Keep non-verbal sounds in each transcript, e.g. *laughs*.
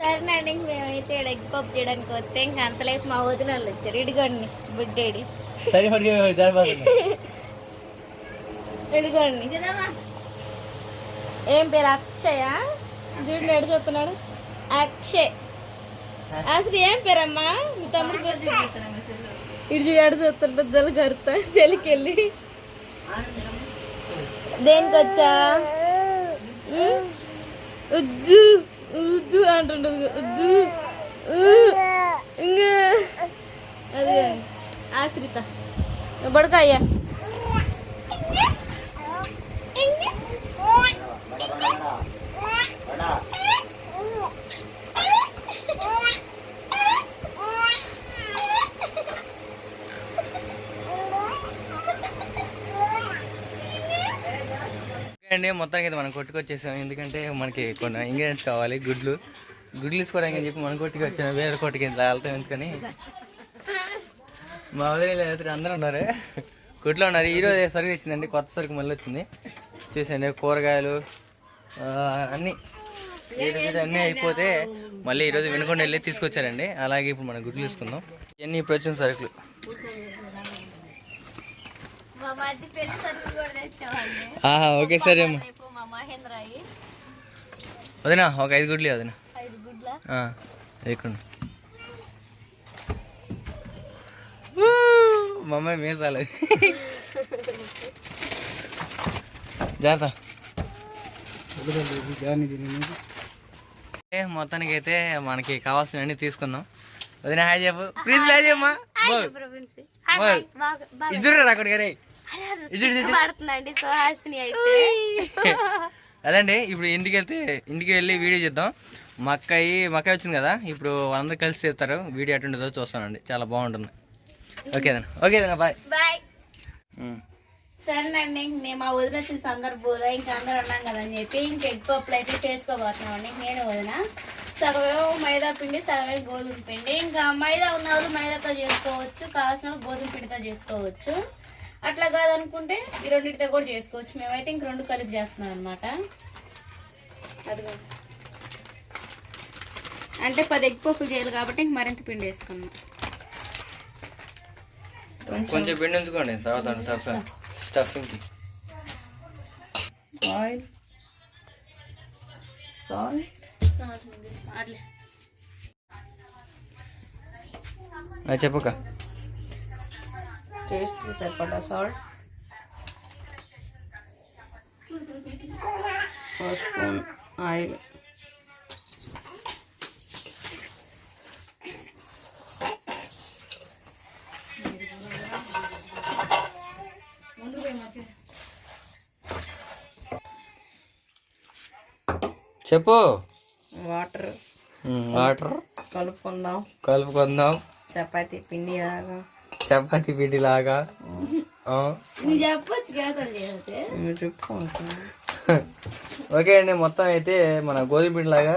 సరేనండి ఇంక మేమైతే ఎగ్ పప్పు చేయడానికి వస్తే ఇంకా అంతలేపు మా వదిన వాళ్ళు వచ్చారు. ఇడిగోండి బుడ్డేడి సరే ఇడిగోండి ఏం పేరు? అక్షయ? చూడండి ఎడు చూస్తున్నాడు. అక్షయ్. అసలు ఏం పేరమ్మా? మీ తమ్ముడు పేరు ఇటు చూడు. ఎడు చూస్తుంటే జలు కరుతా. చెలికెళ్ళి దేనికి వచ్చా ఉమ్? వద్దు వద్దు అంటుండదు వద్దు ఊ, ఇంకా అది ఆశ్రిత బడకాయ్యా ఓకే అండి మొత్తానికి అయితే మనం కొట్టుకొచ్చేసాం. ఎందుకంటే మనకి కొన్ని ఇంగ్రీడియంట్స్ కావాలి గుడ్లు. గుడ్లు తీసుకోవడానికి చెప్పి మన కొట్టుకు వచ్చాను వేరే కొట్టుకి వెళ్తాం ఎందుకని? మా వదిలేదు అందరూ ఉన్నారు. కొట్లో ఉన్నారు. ఈరోజు సరుకు తెచ్చిందండి? కొత్త సరుకు మళ్ళీ వచ్చింది. చూసండి కూరగాయలు అన్నీ. అన్నీ అయిపోతే మళ్ళీ ఈరోజు వెనుకొండ వెళ్ళి తీసుకొచ్చారండి. అలాగే ఇప్పుడు మనం గుడ్లు తీసుకుందాం. ఇవన్నీ ఇప్పుడు వచ్చిన సరుకులు మా మధ్య పెళ్ళి సరుకులు కూడా తెచ్చామండి ఆహా, ఓకే సరే వదినా ఒక ఐదు గుడ్లు వదినా. ఐదు గుడ్ల? ఇక్కడ మా అమ్మాయి మీసాలు. జాగ్రత్త. ఏ, మొత్తానికి అయితే మనకి కావాల్సినవన్నీ తీసుకుందాం. వదిన హాయ్ చెప్పు. ప్లీజ్ హాయ్ చెప్పమ్మా ఇద్దరు అక్కడికి రే ఇద్దరు ఇద్దరు పడుతుందండి సుహాసిని అయితే. *laughs* అదండి ఇప్పుడు ఇంటికి వెళ్తే ఇంటికి వెళ్ళి వీడియో చేద్దాం. మా అక్కయ్య మా అక్కయ్య వచ్చింది కదా ఇప్పుడు అందరూ కలిసి చేస్తారు. వీడియో ఎటుంటుందో చూస్తానండి. చాలా బాగుంటుంది. ఓకేదన్నా ఓకేదన్నా బాయ్. బాయ్. సరేనండి మేము మా వదిన వచ్చిన సందర్భంలో ఇంకా అందరూ అన్నాం కదా అని చెప్పి ఇంక ఎగ్ పప్పులు అయితే చేసుకోబోతున్నామండి నేను వదిన. సగమేమో మైదా పిండి సగమేమో గోధుమ పిండి. ఇంకా మైదా ఉన్న వాళ్ళు మైదాతో చేసుకోవచ్చు కావాల్సిన గోధుమ పిండితో చేసుకోవచ్చు. అట్లా కాదనుకుంటే ఈ రెండింటితో కూడా చేసుకోవచ్చు. మేమైతే ఇంక రెండు కలిపి చేస్తున్నాం అనమాట అదిగో. అంటే పది ఎగ్ పప్పులు చేయాలి కాబట్టి ఇంక మరింత పిండి వేసుకున్నాం కొంచెం పిండి ఉంచుకోండి తర్వాత స్టఫ్ స్టఫింగ్కి. ఆయిల్ సాల్ట్ అట్లే చెప్పక టేస్ట్కి సరిపడా సాల్ట్. ఒక స్పూన్ ఆయిల్. చెప్పు. వాటర్. వాటర్. కలుపుకుందాం. కలుపుకుందాం. చపాతీ పిండి లాగా చపాతీ పిండి లాగా చెప్పుకుంటున్నాం ఓకే అండి మొత్తం అయితే మన గోధుమ పిండి లాగా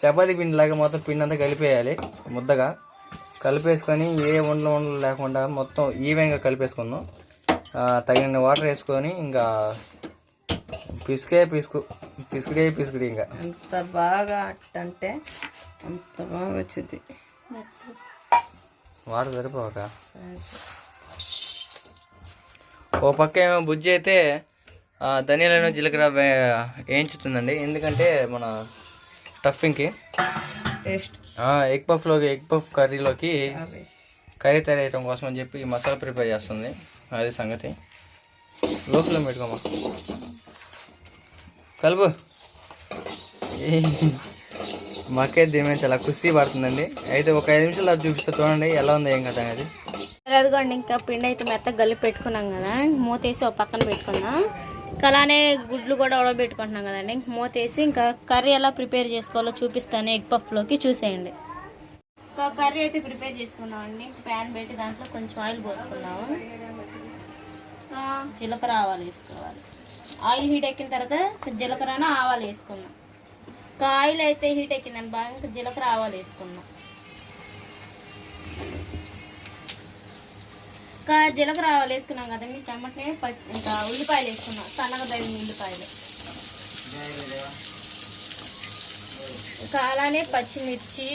చపాతీ పిండి లాగా మొత్తం పిండి అంతా కలిపేయాలి ముద్దగా. కలిపేసుకొని ఏ ఉండలు ఉండలు లేకుండా మొత్తం ఈవెన్గా కలిపేసుకుందాం. ఆ, తగిన వాటర్ వేసుకొని ఇంకా పిసుకే పిసుకు పిసుకుడే పిసుకుడి ఇంకా. ఎంత బాగా అట్టంటే అంత బాగా వచ్చింది. వాటర్ సరిపోక. ఓ పక్క ఏమో బుజ్జి అయితే ధనియాలను జీలకర్ర వేయించుతుందండి. ఎందుకంటే మన స్టఫింగ్కి టేస్ట్. ఎగ్ పఫ్లోకి ఎగ్ పఫ్ కర్రీలోకి కర్రీ తయారు చేయడం కోసం అని చెప్పి మసాలా ప్రిపేర్ చేస్తుంది. అది సంగతి. లోపల పెట్టుకోమా. కలుపు. మాకే దీని మీద చాలా కుస్తీ పడుతుందండి. అయితే ఒక ఐదు నిమిషాలు అది చూపిస్తా చూడండి ఎలా ఉంది ఏం కదా అనేది. అదిగోండి ఇంకా పిండి అయితే మెత్తగా గల్లి పెట్టుకున్నాం కదా. మూతేసి ఒక పక్కన పెట్టుకుందాం. ఇంకా అలానే గుడ్లు కూడా ఉడబెట్టుకుంటున్నాం కదండి. మూత మూతేసి ఇంకా కర్రీ ఎలా ప్రిపేర్ చేసుకోవాలో చూపిస్తాను ఎగ్ పఫ్లోకి చూసేయండి. ఒక కర్రీ అయితే ప్రిపేర్ చేసుకున్నామండి ప్యాన్ పెట్టి దాంట్లో కొంచెం ఆయిల్ పోసుకున్నాము జీలకర్ర ఆవాలు వేసుకోవాలి. ఆయిల్ హీట్ ఎక్కిన తర్వాత జీలకర్రన ఆవాలు వేసుకున్నాం కాయలు అయితే హీట్ ఎక్కిందని బాగా ఇంకా జీలకర్ర ఆవాలు వేసుకున్నాం. ఇంకా జీలకర్ర ఆవాలు వేసుకున్నాం కదా మీ టమాటే పచ్చి ఇంకా ఉల్లిపాయలు వేసుకున్నాం. సన్నగా తగిన ఉల్లిపాయలు. ఇంకా అలానే పచ్చిమిర్చి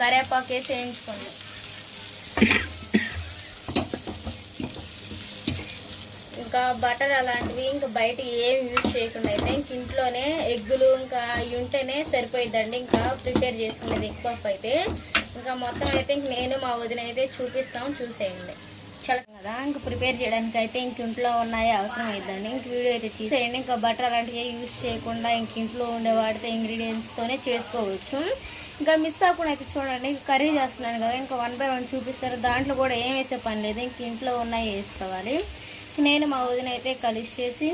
కరేపాకు వేసి వేయించుకున్నాం. ఇంకా బటర్ అలాంటివి ఇంకా బయట ఏం యూజ్ చేయకుండా అయితే ఇంక ఇంట్లోనే ఎగ్గులు ఇంకా అవి ఉంటేనే సరిపోయిద్దండి. ఇంకా ప్రిపేర్ చేసుకునేది ఎగ్ పఫ్ అయితే. ఇంకా మొత్తం అయితే ఇంక నేను మా వదిన అయితే చూపిస్తాం చూసేయండి. చాలా కదా ఇంక ప్రిపేర్ చేయడానికి అయితే ఇంక ఇంట్లో ఉన్నాయి అవసరం అవుతుందండి ఇంక వీడియో అయితే తీసేయండి. ఇంకా బటర్ అలాంటివి యూజ్ చేయకుండా ఇంక ఇంట్లో ఉండే వాటితో ఇంగ్రీడియంట్స్తోనే చేసుకోవచ్చు. ఇంకా మిస్ కాకుండా అయితే చూడండి ఇంక కర్రీ చేస్తున్నాను కదా ఇంకా వన్ బై వన్ చూపిస్తారు. దాంట్లో కూడా ఏం వేసే పని లేదు. ఇంక ఇంట్లో ఉన్నాయి వేసుకోవాలి. నేను మా వదిన అయితే కలిసి చేసి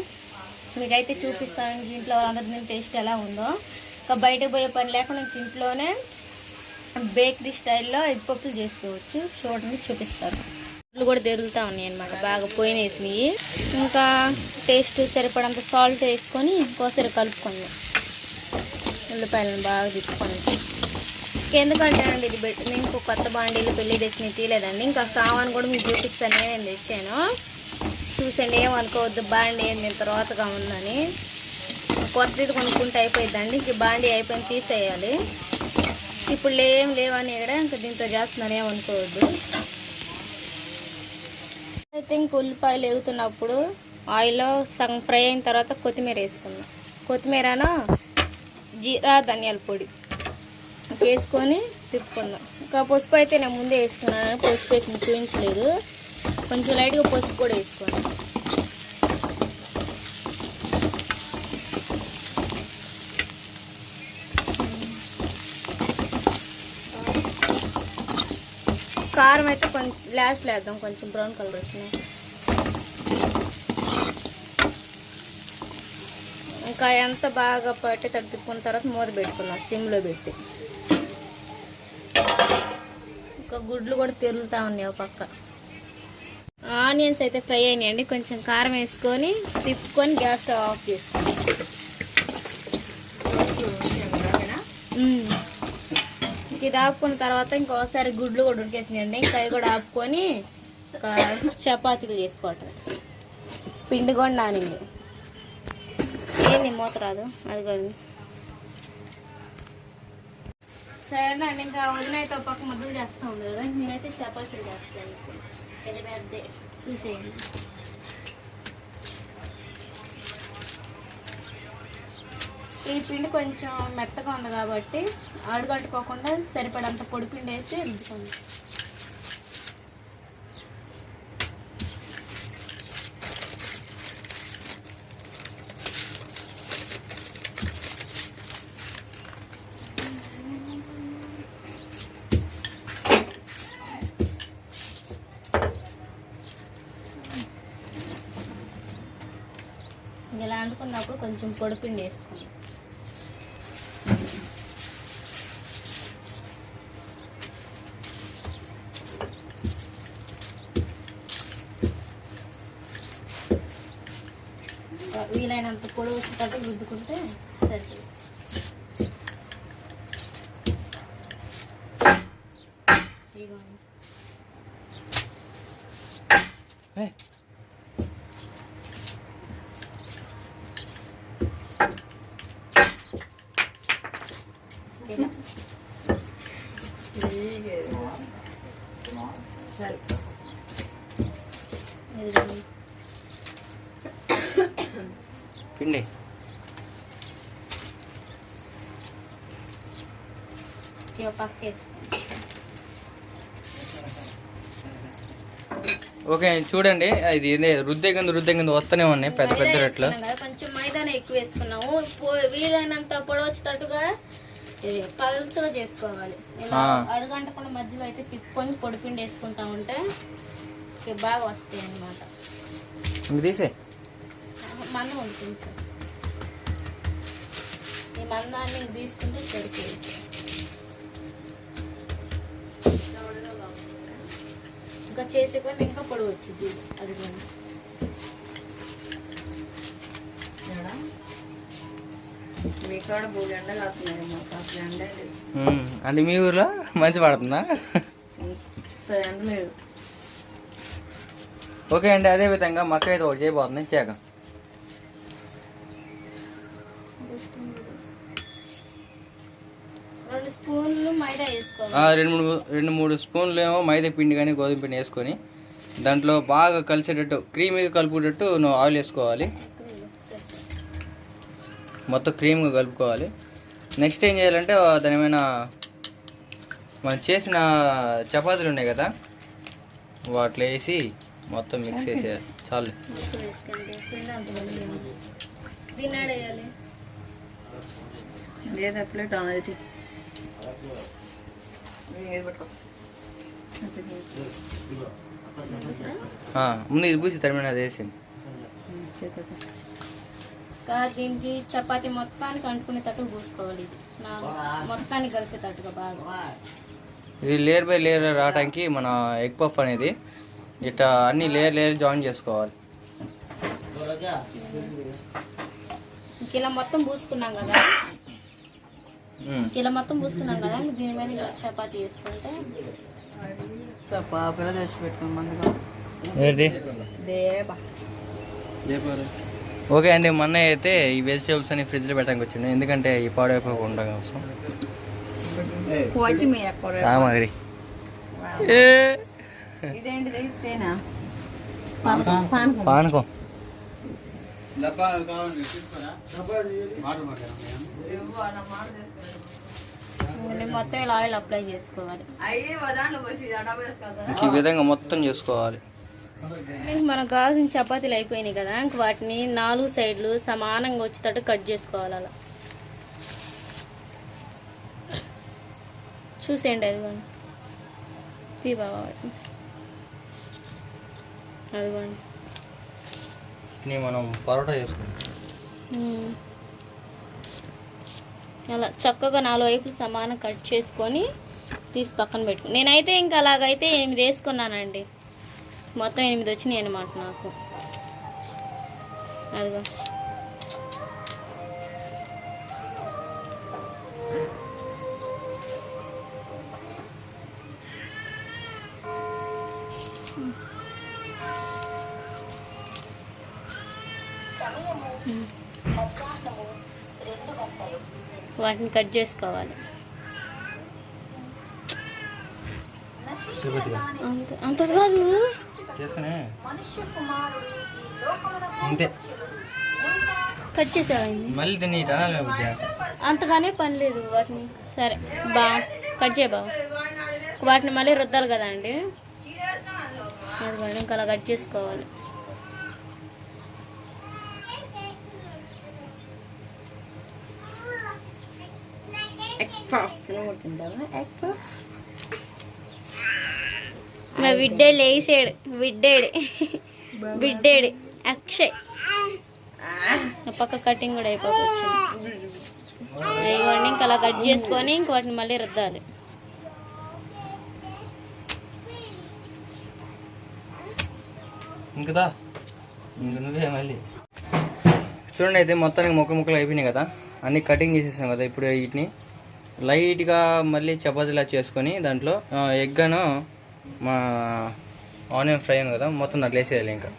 మీకైతే చూపిస్తాను ఇంట్లో అందరి టేస్ట్ ఎలా ఉందో. ఇంకా బయటకు పోయే పని లేకుండా ఇంట్లోనే బేకరీ స్టైల్లో ఎగ్ పప్పులు చేసుకోవచ్చు. చూడండి చూపిస్తారు కూడా తిరుగుతూ ఉన్నాయి అనమాట బాగా పోయినేసినాయి. ఇంకా టేస్ట్ సరిపడంత సాల్ట్ వేసుకొని ఇంకోసారి కలుపుకుందాం. ఉల్లిపాయలను బాగా తిప్పుకొని. ఎందుకంటే అండి ఇది పెట్టి ఇంకో కొత్త బాండీలు పెళ్ళి తెచ్చినవి తీయలేదండి. ఇంకా సామాన్ కూడా మీకు చూపిస్తాను నేను తెచ్చాను. చూసండి ఏమనుకోవద్దు బాండీ ఏంది తర్వాతగా ఉందని. కొత్తది కొనుక్కుంటే అయిపోయిందండి ఇంక బాండీ అయిపోయిన తీసేయాలి. ఇప్పుడు లేం లేవని ఇక్కడ ఇంకా దీంతో చేస్తున్నాను ఏమనుకోవద్దు. అయితే ఇంక ఉల్లిపాయలు ఎగుతున్నప్పుడు ఆయిల్లో సగం ఫ్రై అయిన తర్వాత కొత్తిమీర వేసుకుందాం. కొత్తిమీరను? జీరా ధనియాల పొడి. వేసుకొని తిప్పుకుందాం. ఇంకా పసుపు అయితే నేను ముందే వేసుకున్నాను పసుపు వేసింది చూపించలేదు. కొంచెం లైట్గా పసుపు కూడా వేసుకోండి. కారం అయితే కొంచెం లాస్ట్లో వేద్దాం. కొంచెం బ్రౌన్ కలర్ వచ్చినాయి ఇంకా ఎంత బాగా పట్టి తడుపుకున్న తర్వాత మూత పెట్టుకున్నాం సిమ్లో పెట్టి. ఇంకా గుడ్లు కూడా తెరులుతూ ఉన్నాయి పక్క. ఆనియన్స్ అయితే ఫ్రై అయినాయండి. కొంచెం కారం వేసుకొని తిప్పుకొని గ్యాస్ స్టవ్ ఆఫ్ చేసుకోండి ఇది ఆపుకున్న తర్వాత ఇంకోసారి గుడ్లు కూడా ఉడికేసినాయండి. ఇంకా అవి కూడా ఆపుకొని ఇంకా చపాతీలు చేసుకోవటం పిండి కూడా నానింది. ఏంది మూత రాదు? అది కూడా సరేనండి ఇంకా వదిన అయితే పక్క ముద్దలు చేస్తూ ఉంది కదా. నేనైతే చపాతీలు చేస్తాను పెద్ద పెద్ద. చూసేయండి. ఈ పిండి కొంచెం మెత్తగా ఉంది కాబట్టి అడుగట్టుకోకుండా సరిపడంత పొడి పిండి వేసి రుద్దుకోండి ఇలా అంటుకున్నప్పుడు కొంచెం పొడిపిండి వేసుకోండి వీలైనంత పొడి వచ్చేటట్టు రుద్దుకుంటే సరిపోతుంది ఇదిగోండి. ఏయ్, ఇలా. సరే ఇదిగోండి. పిండి ఈ ఒక పక్క వేసుకోండి ఓకే చూడండి. ఇది రుద్దే కింద రుద్దే కింద వస్తూనే ఉన్నాయి పెద్ద పెద్ద రెట్లు. కొంచెం మైదానే ఎక్కువ వేసుకున్నాము. వీలైనంత పొడి వచ్చేటట్టుగా ఇది పల్చగా చేసుకోవాలి. అడుగంటకుండా మధ్యలో అయితే తిప్పుకొని పొడి పిండి వేసుకుంటా ఉంటే బాగా వస్తాయి అన్నమాట. ఇంక తీసే. కొంచెం ఈ మందాన్ని తీసుకుంటే సరిపోయింది ఇంకా చేసే కొన్ని ఇంకా పొడి వచ్చింది. అది కూడా. అంటే మీ ఊర్లో మంచి పడుతుందా? ఇంత ఎండ లేదు. ఓకే అండి అదే విధంగా మక్క అయితే ఒకటి చేయబోతుంది చేక స్పూన్లు మైదా వేసుకోవాలి. ఆ, రెండు మూడు రెండు మూడు స్పూన్లు ఏమో మైదా పిండి కానీ గోధుమ పిండి వేసుకొని దాంట్లో బాగా కలిసేటట్టు క్రీమీగా కలుపుకునేటట్టు నువ్వు ఆయిల్ వేసుకోవాలి. మొత్తం క్రీమ్గా కలుపుకోవాలి. నెక్స్ట్ ఏం చేయాలంటే దాని ఏమైనా మనం చేసిన చపాతీలు ఉన్నాయి కదా వాటిలో వేసి మొత్తం మిక్స్ చేసేయాలి. చాలు. లేదా ప్లేట్ ముందు ఇది పూసి తరిమిన అది వేసింది దీనికి చపాతీ మొత్తానికి అంటుకునేటట్టు పూసుకోవాలి. మొత్తానికి కలిసేటట్టుగా బాగా. ఇది లేయర్ బై లేయర్ రావడానికి మన ఎగ్ పఫ్ అనేది ఇట్లా అన్ని లేయర్ లేయర్ జాయిన్ చేసుకోవాలి. ఇంక ఇలా మొత్తం పూసుకున్నాం కదా. ఇలా మొత్తం పూసుకున్నాం కదా దీని మీద చపాతీ దేబా. ఓకే అండి మొన్న అయితే ఈ వెజిటేబుల్స్ అన్ని ఫ్రిడ్జ్లో పెట్టడానికి వచ్చింది ఎందుకంటే ఈ పాడైపోకుండా కోసం. కొత్తిమీర కూర సామాగ్రి ఇదేంటిది? పానకం. మొత్తం ఇలా ఆయిల్ అప్లై చేసుకోవాలి. ఈ విధంగా మొత్తం చేసుకోవాలి. మనకు కావాల్సిన చపాతీలు అయిపోయినాయి కదా ఇంక వాటిని నాలుగు సైడ్లు సమానంగా వచ్చేటట్టు కట్ చేసుకోవాలి అలా. చూసేయండి అదిగోండి. తీ బాబా వాటిని అదిగోండి. వీటిని మనం పరోటా చేసుకుంటాం. అలా చక్కగా నాలుగు వైపులు సమానం కట్ చేసుకొని తీసి పక్కన పెట్టుకు. నేనైతే ఇంకా అలాగైతే ఎనిమిది వేసుకున్నానండి. మొత్తం ఎనిమిది వచ్చినాయి అనమాట నాకు. అదిగో. వాటిని కట్ చేసుకోవాలి. అంత అంత కాదు. అంతే. కట్ చేసేవాయింది మళ్ళీ దీన్ని. అంతగానే పని లేదు వాటిని. సరే బా కట్ చేయ బావ. వాటిని మళ్ళీ రుద్దాలి కదా అండి? అది ఇంకా అలా కట్ చేసుకోవాలి. పఫ్ నువ్వు తింటావా ఎగ్ పఫ్ మా విడ్డే లేసాడు. విడ్డేడు. విడ్డేడు. అక్షయ్. ఆ పక్క కటింగ్ కూడా అయిపోవచ్చు ఇవన్నీ ఇంకా అలా కట్ చేసుకొని ఇంక వాటిని మళ్ళీ రుద్దాలి. ఇంకదా ఇంక నువ్వే మళ్ళీ. చూడండి అయితే మొత్తానికి ముక్కలు ముక్కలు అయిపోయినాయి కదా. అన్నీ కటింగ్ చేసేసాం కదా ఇప్పుడు వీటిని. లైట్గా మళ్ళీ చపాతీలా చేసుకొని దాంట్లో ఎగ్ అను మా ఆనియన్ ఫ్రై ఉంది కదా మొత్తం దాంట్లో వేసేయాలి ఇంకా.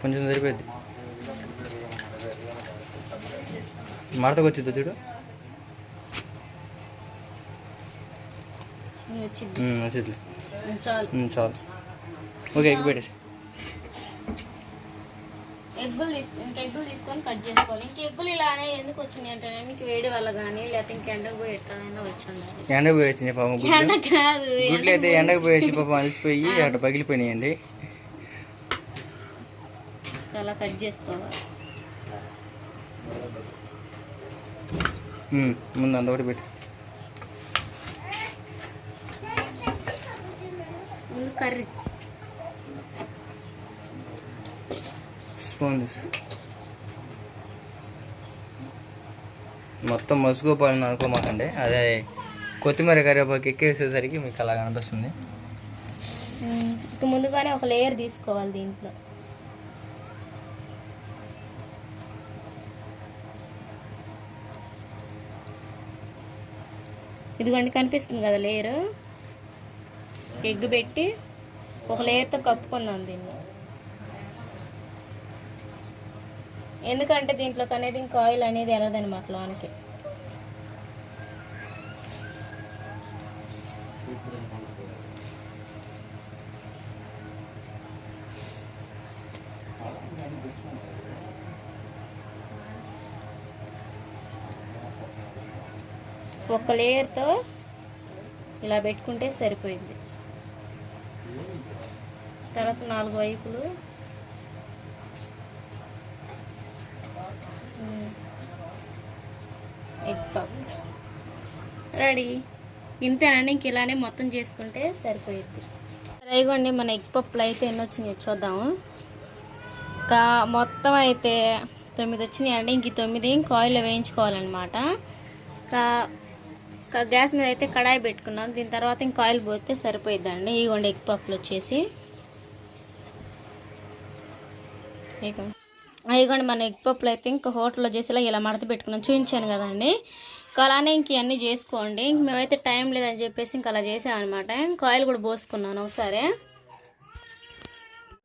కొంచెం సరిపోద్ది మడతకు వచ్చిద్దా చూడు? వచ్చింది. చాలు. ఓకే ఎగ్ పెట్టేసి. ఎగ్గులు తీసుకు ఇంకా ఎగ్గులు తీసుకొని కట్ చేసుకోవాలి. ఇంక ఎగ్గులు ఇలానే ఎందుకు వచ్చింది అంటే మీకు వేడి వల్ల కానీ లేకపోతే ఇంక ఎండకు పోయి ఎట్లనైనా వచ్చి ఉండాలి ఎండకు పోయి వచ్చినాయి పాపం ఎండ కాదు గుడ్లు అయితే ఎండకు పోయి వచ్చి పాపం అలసిపోయి అక్కడ పగిలిపోయినాయండి. అలా కట్ చేసుకోవాలి. ముందు అంత ఒకటి పెట్టి. ముందు కర్రీ. స్పూన్ మొత్తం మసుగుపోవాలని అనుకోమాకండి. అదే కొత్తిమీర కరివేపాకు ఎక్కేసేసరికి మీకు అలా కనిపిస్తుంది. ఇక ముందుగానే ఒక లేయర్ తీసుకోవాలి దీంట్లో. ఇదిగోండి కనిపిస్తుంది కదా లేయర్ ఎగ్ పెట్టి ఒక లేయర్తో కప్పుకున్నాను దీన్ని. ఎందుకంటే దీంట్లోకి అనేది ఇంకా ఆయిల్ అనేది వెళ్ళదనమాట లోనికి. ఒక లేయర్తో ఇలా పెట్టుకుంటే సరిపోయింది. తర్వాత నాలుగు వైపులు ఎగ్ పప్ రెడీ. ఇంతేనండి ఇంక ఇలానే మొత్తం చేసుకుంటే సరిపోయింది రైగోండి మన ఎగ్ పప్పులు అయితే ఎన్ని వచ్చినాయి చూద్దాము ఇంకా మొత్తం అయితే తొమ్మిది వచ్చినాయి అండి ఇంక తొమ్మిది కాయిల్లో వేయించుకోవాలన్నమాట. ఇంకా గ్యాస్ మీద అయితే కడాయి పెట్టుకున్నాను దీని తర్వాత ఇంకా ఆయిల్ పోతే సరిపోయిద్దండి. ఇగోండి ఎగ్ పప్పులు వచ్చేసి. ఇగోండి ఇగోండి మన ఎగ్ పప్పులు అయితే ఇంకా హోటల్లో చేసేలా ఇలా మడత పెట్టుకున్నాం. చూపించాను కదండి. ఇంకా అలానే ఇంక ఇవన్నీ చేసుకోండి. ఇంక మేమైతే టైం లేదని చెప్పేసి ఇంక అలా చేసామన్నమాట. ఇంకా ఆయిల్ కూడా పోసుకున్నాను ఒకసారి.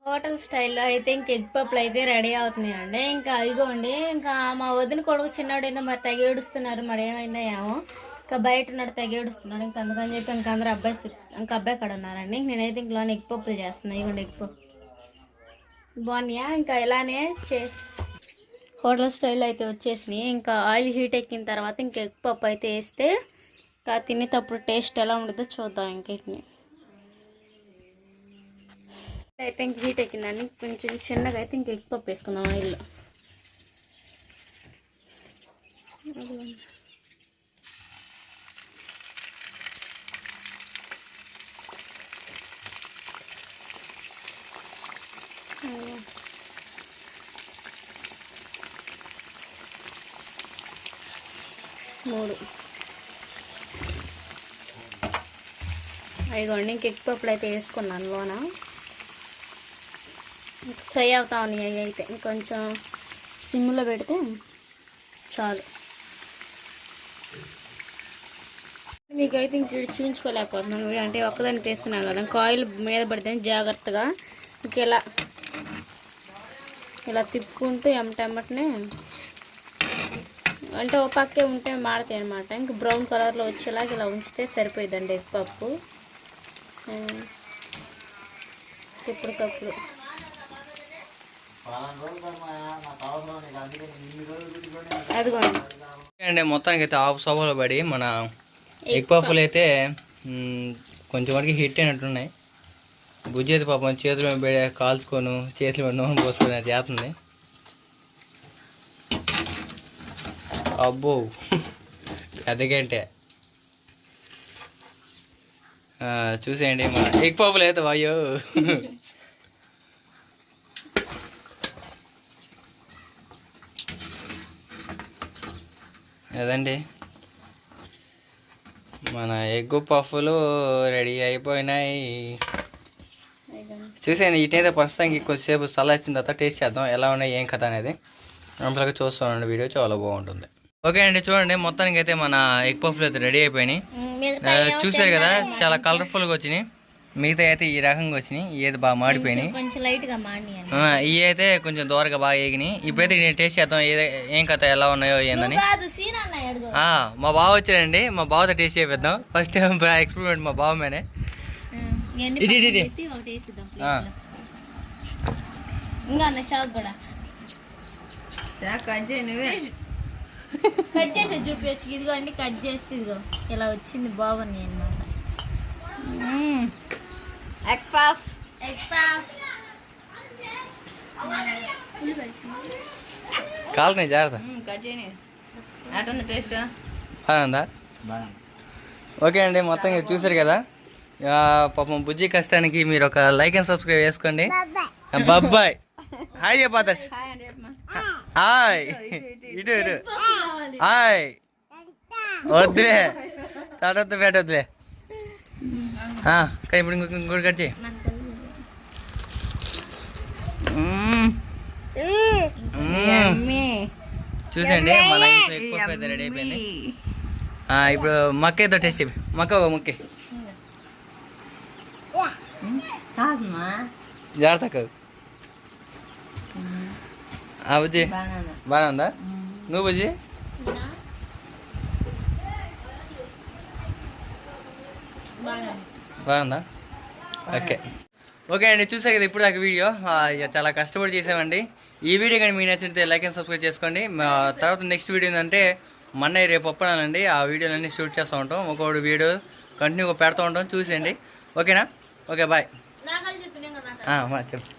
హోటల్ స్టైల్లో అయితే ఇంక ఎగ్ పప్పులు అయితే రెడీ అవుతున్నాయండి. ఇంకా అదిగోండి ఇంకా మా వదిన కొడుకు చిన్నవాడు ఏందో మరి తెగేడుస్తున్నారు మరి ఏమైందో ఏమో. ఇంకా బయట ఉన్నాడు తెగేడుస్తున్నాడు ఇంకా అందుకని చెప్పి ఇంకా అందరూ అబ్బాయి ఇంకా అబ్బాయి కాడ ఉన్నారండి. నేనైతే ఇంకా ఎగ్ పప్పులు చేస్తున్నాను ఇదిగోండి ఎగ్ పప్పు. బాగున్నాయా? ఇంకా ఇలానే చే హోటల్ స్టైల్ అయితే వచ్చేసినాయి. ఇంకా ఆయిల్ హీట్ ఎక్కిన తర్వాత ఇంకా ఎగ్ పప్పు అయితే వేస్తే ఇంకా తినేటప్పుడు టేస్ట్ ఎలా ఉంటుందో చూద్దాం ఇంకెట్ని అయితే ఇంక హీట్ ఎక్కిందని కొంచెం చిన్నగా అయితే ఇంక ఎగ్ పప్పు వేసుకుందాం ఆయిల్లో. మూడు. అయిగోండి ఇంక ఎగ్ పప్పులు అయితే వేసుకున్నాను లోన. ఫ్రై అవుతా ఉన్నాయి అవి అయితే. ఇంకొంచెం సిమ్లో పెడితే చాలు. మీకైతే ఇంక ఇటు చూపించుకోలేకపోతున్నాను అంటే ఒక్కదాన్ని తీస్తున్నాను కదా కాయిల్ ఆయిల్ మీద పడితే జాగ్రత్తగా ఇంకెలా ఇలా తిప్పుకుంటూ ఎమ్మటెమ్మటనే అంటే ఓ పక్కే ఉంటే మాడతాయి అనమాట ఇంక బ్రౌన్ కలర్లో వచ్చేలాగా ఇలా ఉంచితే సరిపోయిందండి ఎగ్ పప్పు. ఎప్పటికప్పుడు అదిగోండి. అండి మొత్తానికి అయితే ఆఫ్ సోఫాలో పడి మన ఎగ్ పఫ్లు అయితే కొంచెం వరకు హిట్ అయినట్టున్నాయి. బుజ్జి అయితే పాపం చేతులు మేము పెడి కాల్చుకోను చేతులు మేము నూనె పోసుకొని అది చేస్తుంది. అబ్బో. పెద్దగంటే చూసేయండి మన ఎగ్ పప్పు లేదు అయ్యో అదండి. మన ఎగ్ పఫ్లు రెడీ అయిపోయినాయి. చూసాను ఇటైతే ప్రస్తుతానికి కొద్దిసేపు చల్ల వచ్చిన తర్వాత టేస్ట్ చేద్దాం ఎలా ఉన్నాయి ఏం కథ అనేది. అంతలాగా చూస్తామండి వీడియో చాలా బాగుంటుంది. ఓకే అండి చూడండి మొత్తానికి అయితే మన ఎగ్ పఫ్లు అయితే రెడీ అయిపోయినాయి. చూసారు కదా చాలా కలర్ఫుల్గా వచ్చినాయి. మిగతా అయితే ఈ రకంగా వచ్చినాయి అయితే బాగా మాడిపోయినాయి. ఇవి అయితే కొంచెం దూరగా బాగా ఎగినాయి ఇప్పుడైతే నేను టేస్ట్ చేద్దాం ఏదే ఏం కథ ఎలా ఉన్నాయో ఏందని. మా బావ వచ్చాడండి మా బావతో టేస్ట్ చేపిద్దాం. ఫస్ట్ ఎక్స్పెరిమెంట్ *laughs* మా బావ మీదే ఇంకా అన్న షాక్ కూడా. కట్ చేయి నువ్వే. కట్ చేసి చూపించచ్చు ఇదిగో అండి కట్ చేస్తే ఇదిగో. ఇలా వచ్చింది బాగున్నాయి అన్నమాట. Egg puff. జాగ్రత్త. Cut taste? బాగుందా? ఓకే అండి మొత్తం చూసారు కదా? పాపం బుజ్జి కష్టానికి మీరు ఒక లైక్ అండ్ సబ్స్క్రైబ్ చేసుకోండి. బాబాయ్. హాయ్ చెప్పాదర్శ్ హాయ్ అండి చెప్పమా హాయ్. ఇటు ఇటు హాయ్. వద్దులే. తర్వాత పెట్టొద్దులే ఆ, కానీ ఇప్పుడు ఇంకొక ఇంకోటి కట్ చేయి. మ్మ్. చూసండి మన ఇంట్లో ఎక్కువ పెద్ద రెడీ అయిపోయింది. ఆ, ఇప్పుడు మక్కయ్యతో టేస్ట్ చెప్పి మక్క ఒక ముక్కే. కాదమ్మా జాగ్రత్త బుజ్జి ఉందా నువ్వు బుజ్జి బాగుందా ఓకే ఓకే అండి చూసా కదా ఇప్పుడు దాకా వీడియో. చాలా కష్టపడి చేసామండి. ఈ వీడియో కానీ మీకు నచ్చితే లైక్ అండ్ సబ్స్క్రైబ్ చేసుకోండి. తర్వాత నెక్స్ట్ వీడియో ఏంటంటే మొన్న రేపు ఒప్పనానండి ఆ వీడియోలన్నీ షూట్ చేస్తూ ఉంటాం. ఒక్కొక్కటి వీడియో కంటిన్యూగా పెడతా ఉంటాం. చూసేయండి. ఓకేనా ఓకే బాయ్ చెప్పి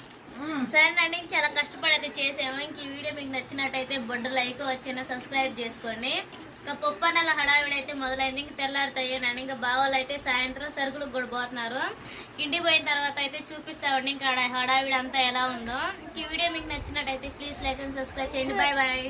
సరేనండి చాలా కష్టపడి అయితే చేసాము. ఇంక ఈ వీడియో మీకు నచ్చినట్టయితే బొడ్డు లైక్ వచ్చిన సబ్స్క్రైబ్ చేసుకోండి. ఇంకా పప్పు అన్నల హడావిడి అయితే మొదలైంది. ఇంక తెల్లారుతాయేనండి ఇంకా బావోళ్ళు అయితే సాయంత్రం సరుకులకు కూడా పోతున్నారు. ఇంటికి పోయిన తర్వాత అయితే చూపిస్తామండి ఇంకా హడావిడి అంతా ఎలా ఉందో. ఇంక ఈ వీడియో మీకు నచ్చినట్టయితే ప్లీజ్ లైక్ అండ్ సబ్స్క్రైబ్ చేయండి. Bye bye.